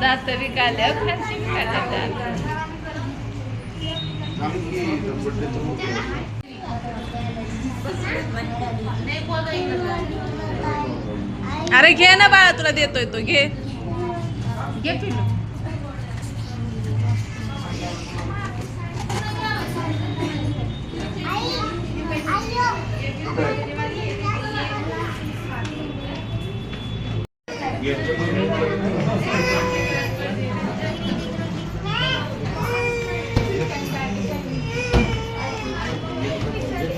दात विकाल्या फारशी विकाल्या अरे घे ना बाळा तुला देतोय तो घे. घे पिलू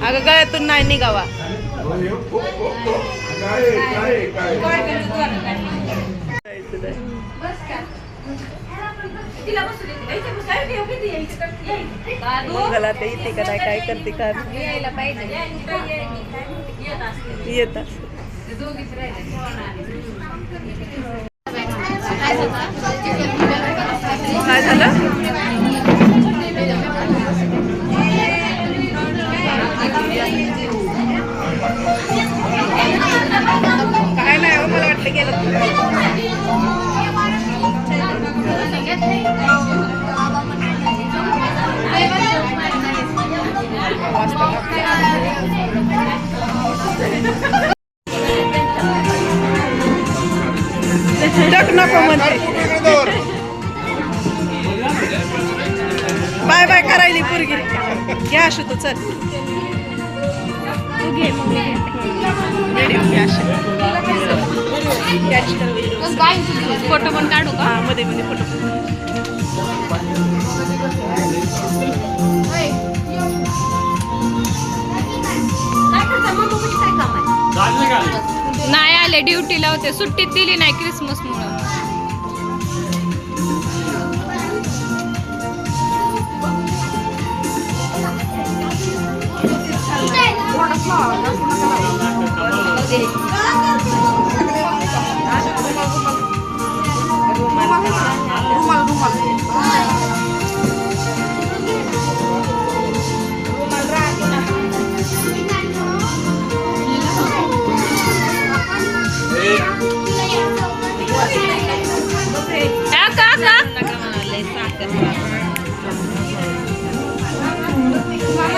अगं गळ्यातून नाही निघावा. मला ते इथे का नाही काय करते का यायला पाहिजे. येत काय झालं? म्हणते बाय बाय करायली पोरगी. घ्या असू तू चल. तू घे व्हिडिओ घे फोटो पण काढू का? हा मध्ये मध्ये फोटो नाही आले ड्युटीला होते. सुट्टीत दिली नाही क्रिसमस मुळे.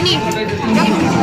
वहिनी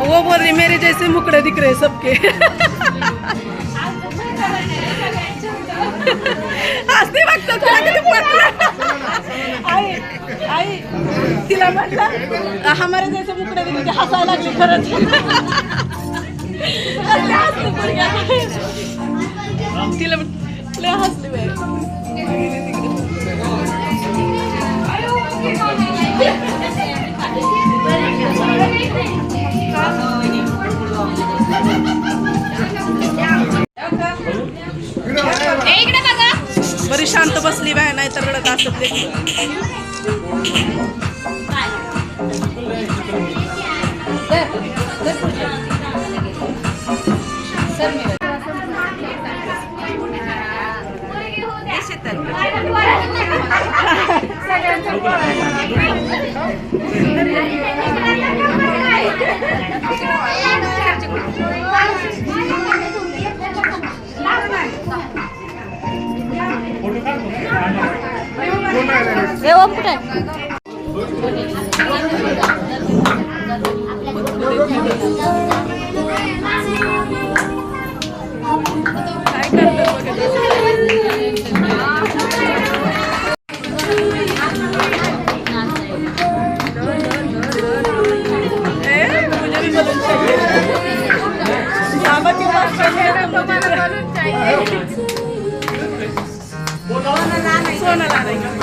वो हो बोल रही मेरे जैसे मुकड़े दिख रहे सबके. हसते बघतो तुला किती पटलं आई आई तिला म्हटलं हमारे जैसे मुकड़े दिख रहे हसायला लागले खरंच. तिला म्हटलं, लय हसली बरी शांत बसली बाय नाही तर रडत असत रे ओम कुठे सोनाला नाही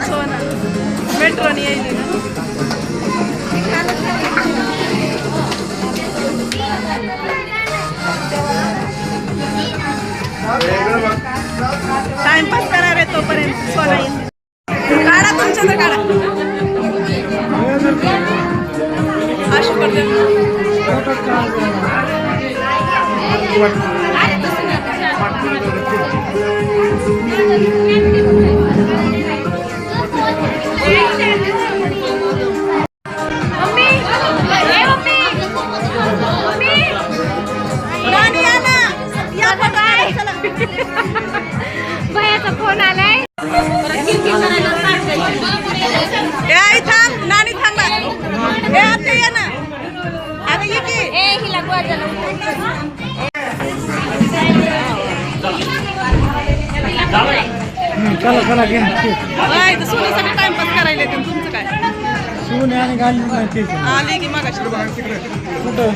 सोना मेट्रोने येईल ना टाइमपास करावे तोपर्यंत सोना येईल. काढा तुमच्या तर काढा. अशी करते. चला चला घे नाही तर सोनीसाठी टाइमपास करायला येते. तुमचं काय? शिवून आणि नाही ते आले की मागाशी. कुठं?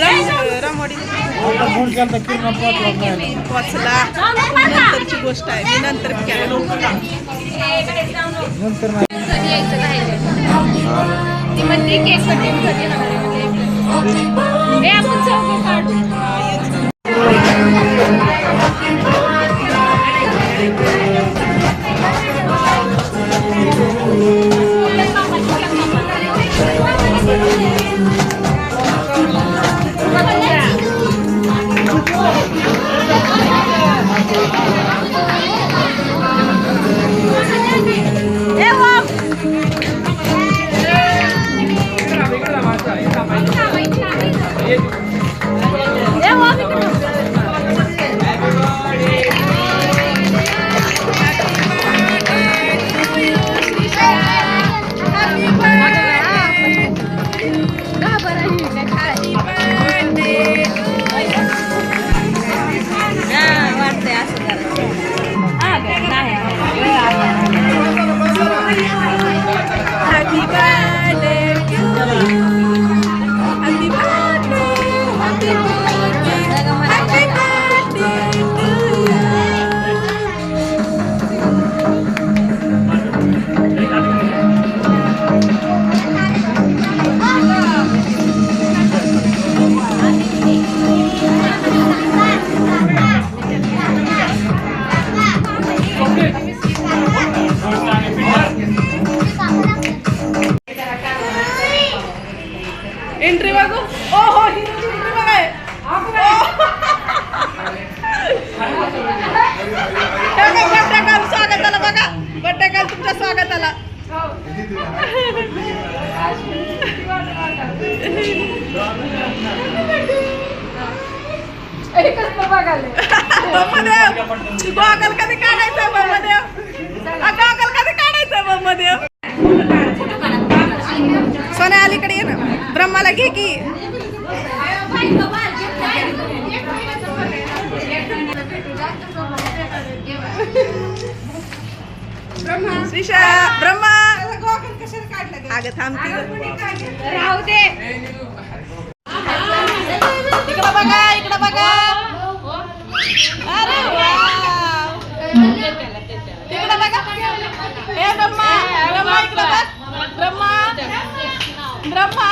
राम रामवाडी. आता फोन केला तर किरण पाठवा नाही वाचला. नंतरची गोष्ट आहे. मी नंतर केलं. नंतर नाही. ती म्हणते केक कटिंग कधी आपण एंट्री बघू. ओ हो हिरोची एंट्री बघाय बड्डेकाल स्वागताला बघा बड्डेकाल तुमच्या स्वागताला. गॉगल कधी काढायचं गॉगल कधी काढायचं बम्मदेव? सोन्या अगं थांब. राहू दे इकडं बघा इकडं बघा. अरे बघा. ए ब्रह्मा ब्रह्मा इकडं बघ. ब्रह्मा ब्रह्मा.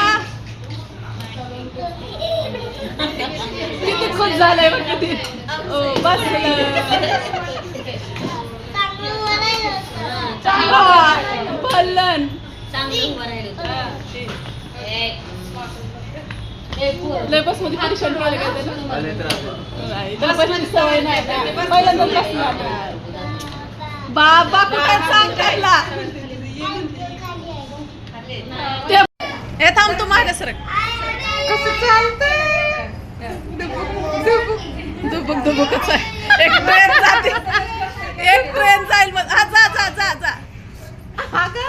किती खुश झालंय बघ किती. ओ, बसलं चांगलं लय बसमध्ये त्यानं? नाही, लय सवय नाही. बाबा कुठे सांगायला हे थांब तू मागे सरक. कसं चालतंय? दुबुक दुबुकच आहे. एक ट्रेन जाते. एक ट्रेन जाईल मग हा जा जा जा जा. हा का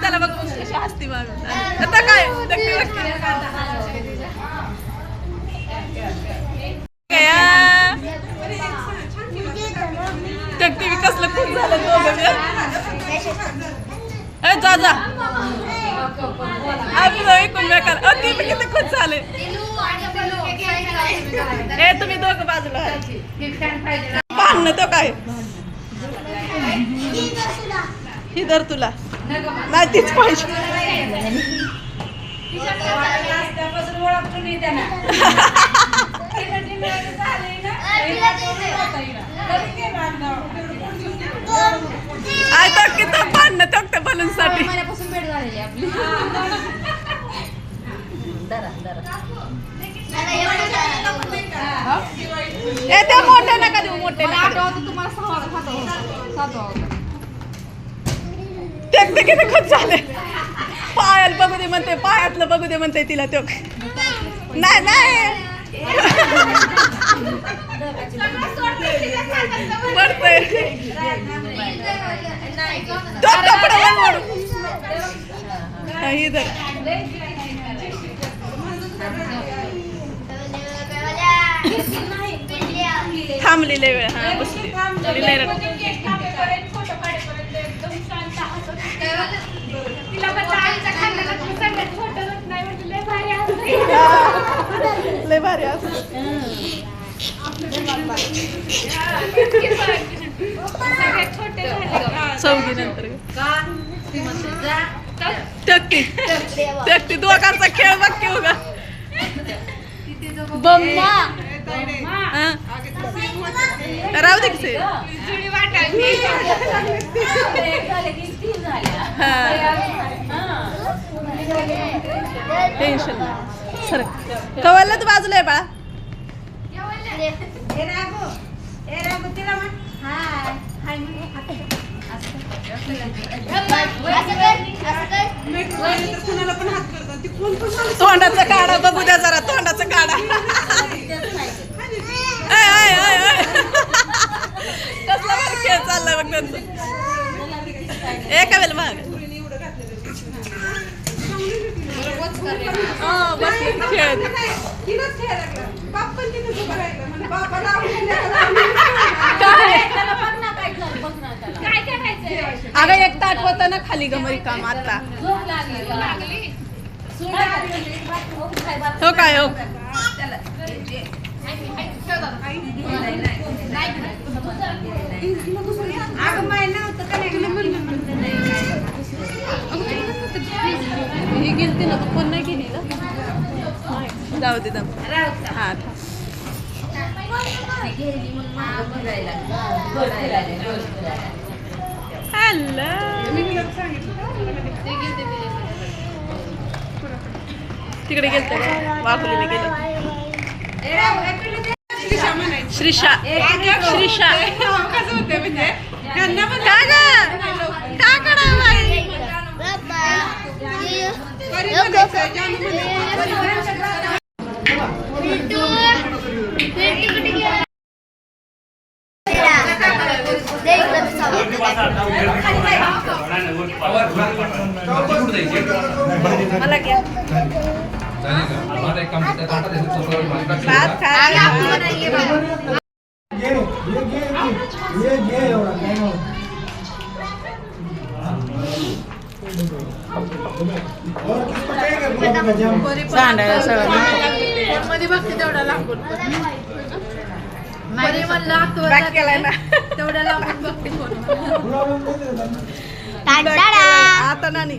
त्याला बघ आता काय? नक्की कसलं खूप झालं दोघं बी. ए, जा जा. ऐकून बेकार. अ, ती किती खुश झाले. ए तुम्ही दोघं बाजूला भांडणं तो काय? ही तुला. नाही तीच पाहिजे. आय तर किती भांडणं बलून साठी महिन्यापासून भेट झालेली आपली ए नका देऊ मोठे नका तुम्हाला सहा सात सात खत झाले पायाला बघू दे म्हणते पायातलं बघू दे म्हणते तिला तो. नाही नाही. पडतंय. तो कपडा ही थांबली वेळ हा बसली लय रडत. लय भारी चौघी नंतर. टक्की. टक्की. दोघांचा खेळ बघ की उगा. बम्मा हा. राहू दे की. टेन्शन सर कवलला तू बाजूला आहे बाळा. तोंडाचा काढा बघू द्या जरा तोंडाचा काढा आय, आय, आय, आय. कसला भारी हो, खेळ एका वेळेला भाग अगं एकटा आठवत ना खाली गमरी काम आता. हो काय हो. ही गेलती ना तू नाही केली का जाऊ दे हा हॅलो तिकडे गेलते वाघुलीला गेलो. श्रीषा श्रीषा का ग का करा बाई मला घ्या मध्ये बघते तेवढा लागून मध्ये म्हणलं आठवत ना तेवढ्या लागून बघते फोन आता नाही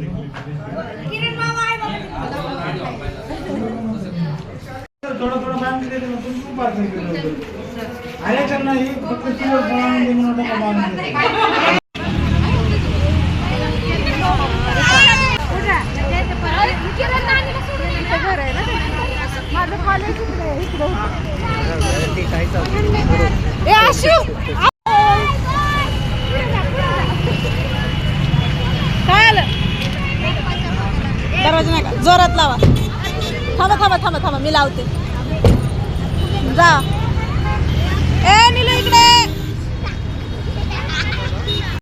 थोडं थोडं पार्सल केलं होतं. ही फक्त तुझं बनवून दे म्हणून काय दरवाजा नाही का? जोरात लावा. थांबा थांबा थांबा थांबा. मी लावते. जा